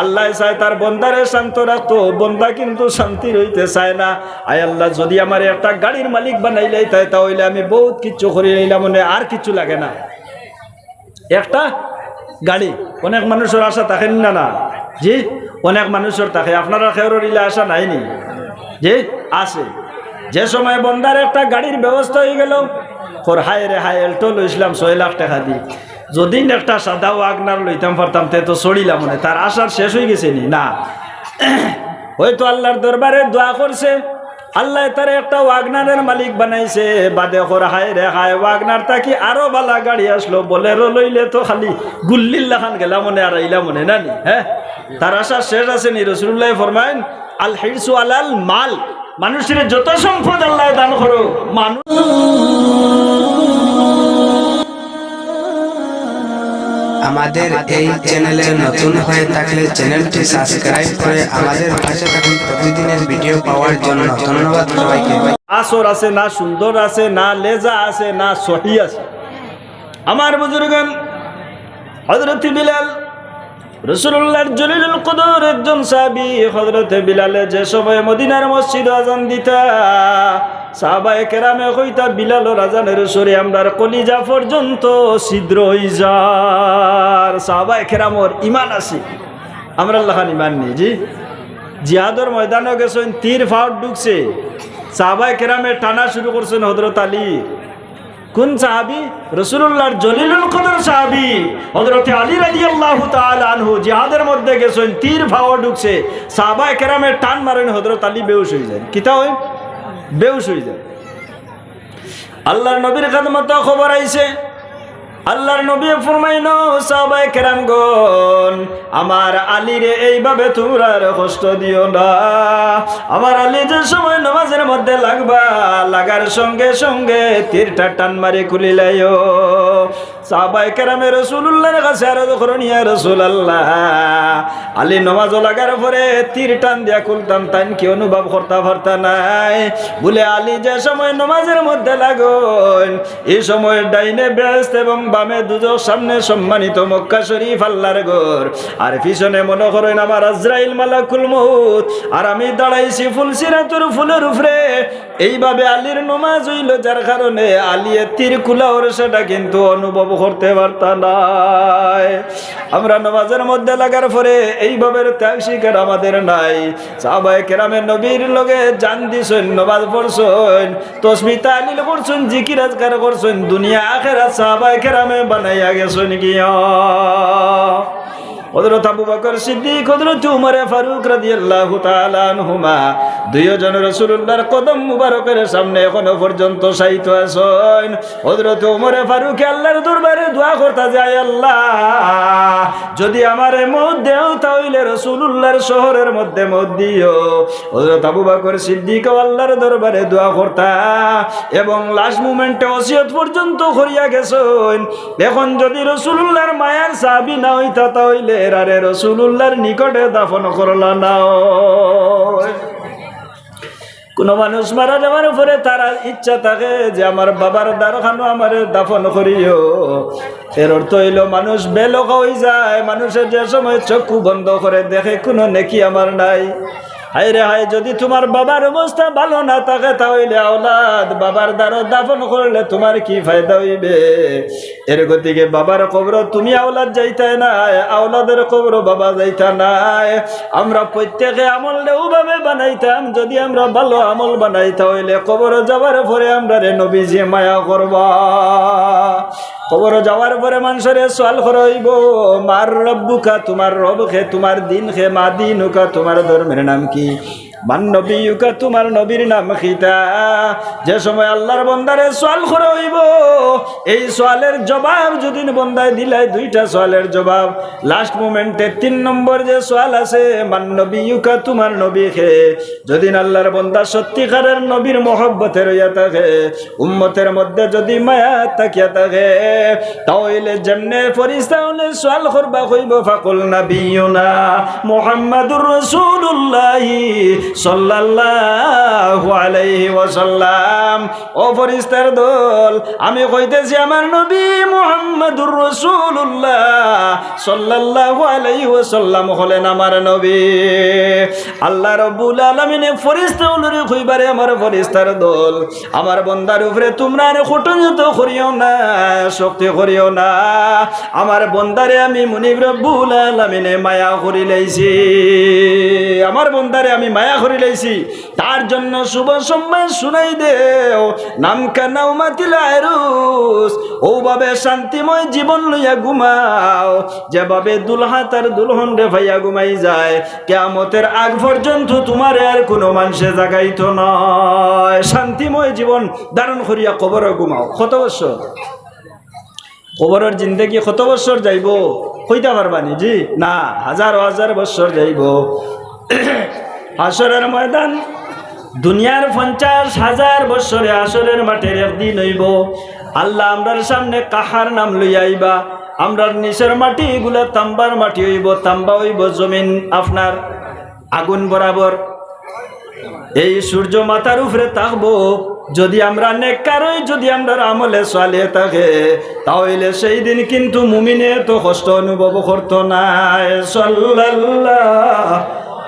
আল্লাহ চায় তার বন্দারে শান্ত রাখতো বন্দা কিন্তু শান্তি রইতে চায় না। আয় আল্লাহ, যদি আমার একটা গাড়ির মালিক তাই তাহলে আমি বহুত কিচ্ছু করে নিলাম, মনে আর কিছু লাগে না। একটা গাড়ি, অনেক মানুষের আশা থাকেন না না? জি, অনেক মানুষের থাকে। আপনারা ইলে আশা নাইনি? জি, আছে। যে সময় বন্দার একটা গাড়ির ব্যবস্থা হয়ে গেল হায় রে হায়, এলটো লইছিলাম ছয় লাখ টাকা দি যদি একটা সাদা ওয়াগনার লইতাম পারতাম, তে তো চড়িলাম মনে তার আশার শেষ হয়ে গেছে নি। না। হয়তো আল্লাহর দরবারে দোয়া করছে। আল্লাহ তার একটা ওয়াগনারের মালিক বানাইছে। বাদে কর হায় রে হায় ওয়াগনার তাকি আরও বালা গাড়ি আসলো। বলেরো লইলে তো খালি গুল্লিল্লা খান গেলা মনে আর আইলা মনে না নি? হ্যাঁ? তার আশা শেষ আছে নি। রসুল্লাহ ফরমাইন আল হিরসু আলাল মাল। মানুষের যত সম্পদ আল্লাহ দান করো মানুষ আমাদের এই চ্যানেলে নতুন হয়ে থাকলে চ্যানেলটি সাবস্ক্রাইব করে আমাদের পাশে থাকুন। প্রতিদিনের ভিডিও পাওয়ার জন্য ধন্যবাদ সবাইকে। আসর আছে, না সুন্দর আছে, না লেজা আছে, না সহি আছে। আমার বুজুর্গন হজরত বিলাল রসুল্লাহর জলিলুল কদর একজন সাবি হজরত বিলালে যে সময় মদিনার মসজিদ আজান দিতা, সাহাবায়ে কেরামে কইতা, বিলাল, রাজানের সরে আমরার কলিজা পর্যন্ত ছিদ্র হই যার। সাহাবায়ে কেরামর ইমান আছে। আমরা আল্লাহান ইমান নেই, জি? জিহাদর ময়দানে গেছেন, তীর ফাউট ঢুকছে। সাহাবায়ে কেরামে টানা শুরু করছেন হজরত আলী। কোন সাহাবি? রসুল্লাহর জলিলুল কদর সাহাবি। হজরত আলী রাজি আল্লাহ আনহু জিহাদের মধ্যে গেছেন, তীর ভাওয়া ঢুকছে। সাহাবা কেরামে টান মারেন হজরত আলী বেউস হয়ে যায়। কিতা হয় বেউস হয়ে যায়। আল্লাহর নবীর খাদমত খবর আইছে। আল্লাহর নবী ফরমাইন কেরাম গন আমার আলীরে এইভাবে তোমরা কষ্ট দিও না। আমার আলী যে সময় নামাজের মধ্যে লাগবা, লাগার সঙ্গে সঙ্গে তীরটা টান মারি খুলিলাইও। কাছে আর যখন রাসূলুল্লাহ। আলী নামাজ লাগার পরে তীর টান দিয়া কি নাই। যে সময় মধ্যে লাগন, এই সময় ডাইনে এবং বামে দুজোর সামনে সম্মানিত মক্কা শরীফ আল্লাহর ঘর। আর পিছনে মনে করেন আমার আজরাইল মালাকুল মহুত আর আমি দাঁড়াইছি ফুলসিরাতুর ফুলের উপরে। এইভাবে আলীর নমাজ হইল, যার কারণে আলিয়ে তীর কুলাওর সেটা কিন্তু অনুভব করতে পারতা নাই। আমরা নামাজের মধ্যে লাগার পরে এইভাবে ত্যাগ শিকার আমাদের নাই। সবাই কেরামের নবীর লগে জান দিছেন, নমাজ পড়ছেন তসমিতা আলিল করছেন জিকির আজকার করছেন, দুনিয়া আখেরা সবাই কেরামে বানাইয়া গেছেন গিয়া হযরত আবু বকর সিদ্দিক, হযরত উমর ফারুক রাদিয়াল্লাহু তাআলা আনহুমা দুইজন রাসূলুল্লাহর কদম মুবারকের সামনে এখনও পর্যন্ত সাইতো আছেন। হযরত উমর ফারুক, আল্লাহর দরবারে দোয়া করতা যায়, আল্লাহ, যদি আমারে মত দেও তাহলে রাসূলুল্লাহর শহরের মধ্যে মত দিও। হযরত আবু বকর সিদ্দিক আল্লাহর দরবারে দোয়া করতা, এবং লাস্ট মোমেন্টে ওসিয়ত পর্যন্ত করিয়া গেছেন। এখন যদি রসুল্লাহর মায়ার সাবি না হইতা তাহলে আরে রসুল্লাহর নিকটে দাফন করলা না। কোন মানুষ মারা যাওয়ার উপরে তার ইচ্ছা থাকে যে আমার বাবার দ্বারখানো আমার দাফন করিও। এর অর্থ হইল মানুষ বেলক হয়ে যায়, মানুষের যে সময় চক্ষু বন্ধ করে দেখে কোনো নেকি আমার নাই। হাই রে হাই যদি তোমার বাবার অবস্থা ভালো না থাকে, তাহলে আওলাদ বাবার দ্বারা দাফন করলে তোমার কি ফায়দা হইবে? এর গতিকে বাবার কবর তুমি আওলাদ যাইতে নাই, আওলাদের কবর বাবা যাইতা নাই। আমরা প্রত্যেকে আমল ভাবে বানাইতাম, যদি আমরা ভালো আমল বানাইতা হইলে কবর যাওয়ার পরে আমরা রে নবীজি মায়া করবা। কবর যাওয়ার পরে মানুষের সোয়াল হরইব মার রব্বুকা, তোমার রব খে তোমার দিন খে মা দিনুকা, তোমার ধর্মের নাম কি? মান নবীকা তোমার নবীর নাম খিতা। যে সময় আল্লাহর বন্দারে সোয়াল করইব এই সোয়ালের জবাব যদি বন্দায় দিলাই, দুইটা সোয়ালের জবাব। লাস্ট মোমেন্টে তিন নম্বর যে সোয়াল আছে, মান নবীকা তোমার নবী খে যদি আল্লাহর বন্দা সত্যিকারের নবীর মহব্বতে রইয়া থাকে, উম্মতের মধ্যে যদি মায়া তাকিয়া থাকে, তাহলে যেমনে ফরিস্তা হলে সোয়াল করবা কইব ফাকুল নাবিয়ুনা মুহাম্মাদুর রাসূলুল্লাহ। দল, আমি কইতেছি আমার নবী মুহাম্মদুর রাসূলুল্লাহ হলেন আমার নবী। আল্লাহ রব্বুল আলামিনে ফরিস্তা উলরে আমার ফরিস্তার দল, আমার বন্দার উপরে তোমরা আর খুটনিত করিও না, শক্তি করিও না। আমার বন্দারে আমি মুনিব রব্বুল আলামিনে মায়া করি লাইছি আমার বন্দারে আমি মায়া করি লাইছি তার জন্য শুভ সম্মান শুনাই দেও। নাম কানাও মাতিলা ওভাবে শান্তিময় জীবন লইয়া ঘুমাও। যেভাবে দুলহা তার দুলহন রে ভাইয়া ঘুমাই যায়, কেয়ামতের আগ পর্যন্ত তোমার আর কোনো মানুষে জাগাইতো নয়। শান্তিময় জীবন ধারণ করিয়া কবর ঘুমাও। কত বছর? কবরের জিন্দগি কত বছর যাইব? কইতে পারবানি জি? না, হাজার হাজার বছর যাইব। আসরের ময়দান, দুনিয়ার পঞ্চাশ হাজার বছরে আসরের মাঠের একদিন হইব। আল্লাহ আমরার সামনে কাহার নাম লইয়া আইবা? আমরার নিচের মাটি এগুলা তাম্বার মাটি হইব, তাম্বা হইব জমিন আপনার। আগুন বরাবর। এই সূর্য মাথার উপরে থাকব। যদি আমরা নেকারই যদি আমরা আমলে চলে থাকে, তাহলে সেই দিন কিন্তু মুমিনে তো কষ্ট অনুভব করতো না। সাল্লাল্লাহ।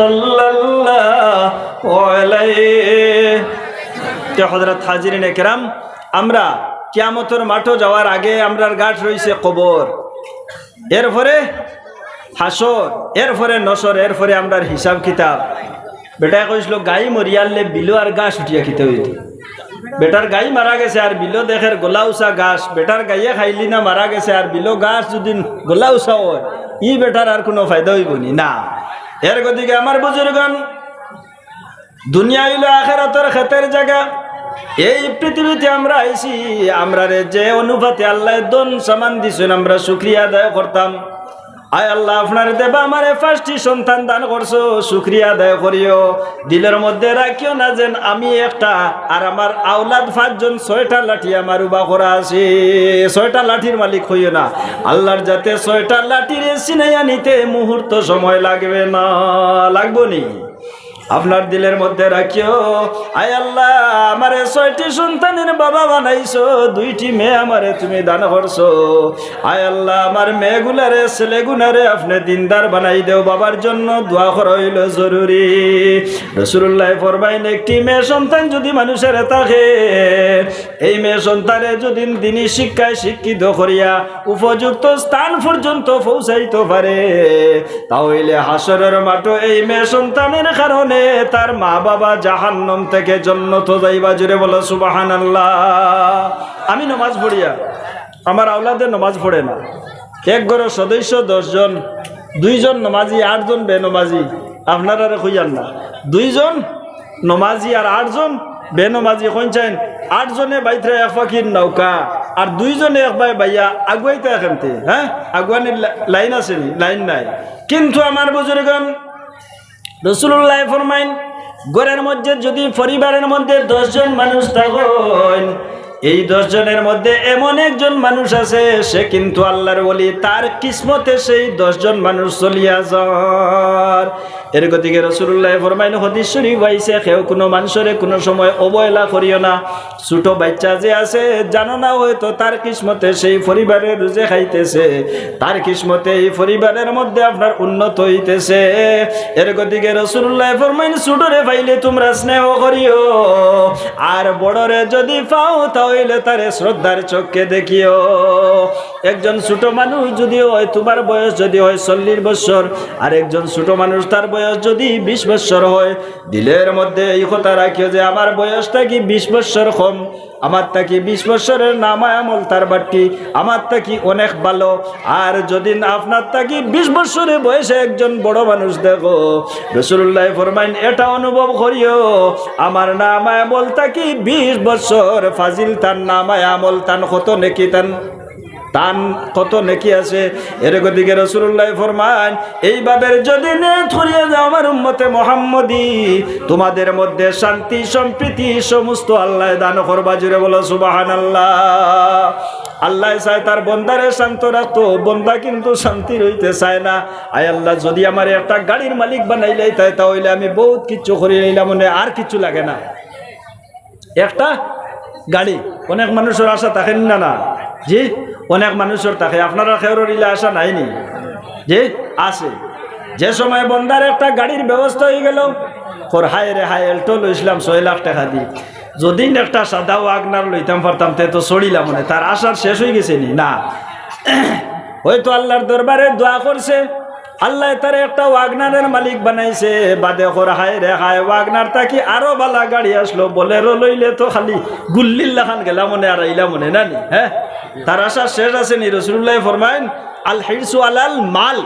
মুহাম্মদ সাল্লাল্লাহু আলাইহি তে হযরত হাজিরিন একরাম আমরা কিয়ামতের মাঠও যাওয়ার আগে আমরার গাঠ রইছে কবর। এরপরে হাসর, এরপরে নসর, এরপরে আমরার হিসাব কিতাব। বেটায় কইছিল, গাই মরিয়ালে বিলো আর গাছ উঠিয়া খেতে হইতো? বেটার গাই মারা গেছে আর বিলো দেখের গোলা উষা গাছ। বেটার গাইয়ে খাইলি না, মারা গেছে আর বিলো গাছ যদি গোলা উষা হয়, ই বেটার আর কোনো ফায়দা হইব না। এর গতিকে আমার বুজুর্গন দুনিয়া হইল আখেরাতের ক্ষেতের জায়গা। এই পৃথিবীতে আমরা আইসি আমরা যে অনুপাতে আল্লাহ দন সামান দিছেন, আমরা শুক্রিয়া আদায় করতাম। আল্লাহ, আপনার দেবা আমারে পাঁচটি সন্তান দান করছ, শুক্রিয়া দিলের মধ্যে না যেন আমি একটা, আর আমার পাঁচজন ছয়টা লাঠি আমার আছে। ছয়টা লাঠির মালিক হইও না। আল্লাহর যাতে ছয়টা লাঠির সিনাইয়া নিতে মুহূর্ত সময় লাগবে না, লাগবো নি? আপনার দিলের মধ্যে রাখিও। আয় আল্লাহ, আমারে ছয়টি সন্তানের বাবা বানাইছো, দুইটি মেয়ে আমারে তুমি দান করছ। আয় আল্লাহ, আমার মেয়েগুলারে, ছেলেগুলারে আপনি দিনদার বানাই দেও, বাবার জন্য দোয়া করা হইল জরুরি। রসুল্লাহ ফরমাইন একটি মেয়ে সন্তান যদি মানুষের থাকে, এই মেয়ে সন্তানে যদি দিনই শিক্ষায় শিক্ষিত করিয়া উপযুক্ত স্থান পর্যন্ত পৌঁছাইতে পারে, তাহলে হাসরের মাঠো এই মেয়ে সন্তানের কারণে তার মা বাবা জাহান্নম থেকে জন্নত যাইবা জুড়ে বলো সুবাহান আল্লাহ আমি নমাজ পড়িয়া আমার আওলাদের নমাজ পড়ে না। এক ঘরের সদস্য, দশজন, দুইজন নমাজি, আটজন বেনমাজি, আপনারা কইয়ান না। দুইজন নমাজি আর আটজন বেনমাজি কইছেন আটজনে বাইত্রা এক পাখির নৌকা, আর দুইজনে এক বাই বাইয়া আগুয়াইতে এখানতে হ্যাঁ? আগুয়ানির লাইন আসেনি লাইন নাই। কিন্তু আমার বুজুর্গন রসুল্লাহ ফরমাইন ঘরের মধ্যে যদি পরিবারের মধ্যে দশজন মানুষ থাকেন এই দশজনের মধ্যে এমন একজন মানুষ আছে, সে কিন্তু আল্লাহর বলি তার কিসমতে সেই দশজন মানুষ চলিয়া যার এর গতিকে রসুল্লাহ ফরমাইন হদিশ্বরী বাইছে কেউ কোনো মানুষরে কোনো সময় অবহেলা করিও না। ছোট বাচ্চা যে আছে, জানো না হয়তো তার কিসমতে সেই পরিবারের রুজে খাইতেছে। তার কিসমতে এই পরিবারের মধ্যে আপনার উন্নত হইতেছে। এর গতিকে রসুল্লাহ ফরমাইন, ছোটরে পাইলে তোমরা স্নেহ করিও। আর বড়রে যদি পাও তাহলে তারে শ্রদ্ধার চোখকে দেখিও। একজন ছোট মানুষ যদি হয়, তোমার বয়স যদি হয় চল্লিশ বছর আর একজন ছোট মানুষ তার বয়স যদি বিশ বছর হয়, দিলের মধ্যে এই কথা রাখিও যে আমার বয়সটা কি বিশ বছর কম। আমার তাকি বিশ বছরের নামায় আমল তার বাট্টি আমার তাকি অনেক ভালো। আর যদি আপনার তাকি বিশ বছরে বয়সে একজন বড় মানুষ দেখো রসুল্লাহ ফরমাইন, এটা অনুভব করিও, আমার নামায় আমল তাকি বিশ বছর, ফাজিল তার নামায় আমল তান কত নেকি তান? তান কত নেকি আছে? এরকম দিকে রসুল্লাহ ফরমান এইভাবে যদি ছড়িয়ে যাও আমার উম্মতে মোহাম্মদী, তোমাদের মধ্যে শান্তি, সম্প্রীতি সমস্ত আল্লাহ দান করবা জুড়ে বলো সুবাহান আল্লাহ আল্লাহ চায় তার বন্দারে শান্ত রাখতো, বন্দা কিন্তু শান্তি রইতে চায় না। আয় আল্লাহ, যদি আমার একটা গাড়ির মালিক বানাইলাই তাই তাহলে আমি বহুত কিচ্ছু করে নিলাম মনে আর কিচ্ছু লাগে না। একটা গাড়ি, অনেক মানুষের আশা থাকেন না না? জি? অনেক মানুষের থাকে। আপনারা খেউরের ইলে আশা নাইনি? যে আছে যে সময় বন্দার একটা গাড়ির ব্যবস্থা হয়ে গেল, খোর হায় রে হায়, এলটো লইছিলাম ছয় লাখ টাকা দি যদি একটা সাদা ওয়াগনার লইতাম, পারতাম, তে তো চড়িলাম মনে। তার আশার শেষ হয়ে গেছে নি? না। হয়তো আল্লাহর দরবারে দোয়া করছে, আল্লাহ তার একটা ওয়াগনারের মালিক বানাইছে। বাদে কর হায় রে হায় ওয়াগনার তাকি আরও বালা গাড়ি আসলো? বলেরো লইলে তো খালি গুল্লিল্লা খান গেলা মনে আর আইলা মনে, না নি? হ্যাঁ? তার আশা শেষ আছে নি রসুল্লাহ ফরমাইন আল হিরসু আলাল মাল।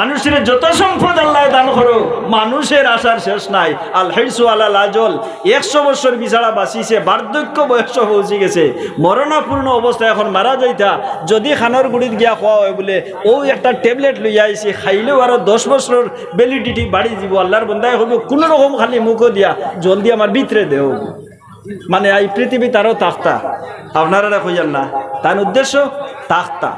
মানুষের যত সম্পদ আল্লাহ দান করো মানুষের আশার শেষ নাই। আল হিরসু আলাল আজল, একশো বছর বিছাড়া বাঁচিছে বার্ধক্য বয়স পৌঁছে গেছে। মরণাপূর্ণ অবস্থায় এখন মারা যাইতা। যদি খানোর গুড়িত গিয়া খোয়া হয় বলে, ও একটা ট্যাবলেট লইয়া আইছে, খাইলেও আরও দশ বছর ভ্যালিডিটি বাড়ি দিব, আল্লাহর বন্ধায় হবে কোনো রকম খালি মুখও দিয়া জলদি আমার ভিতরে দেও। মানে এই পৃথিবী তারও তাখতা আপনারা কইয়ান না। তার উদ্দেশ্য তাখতা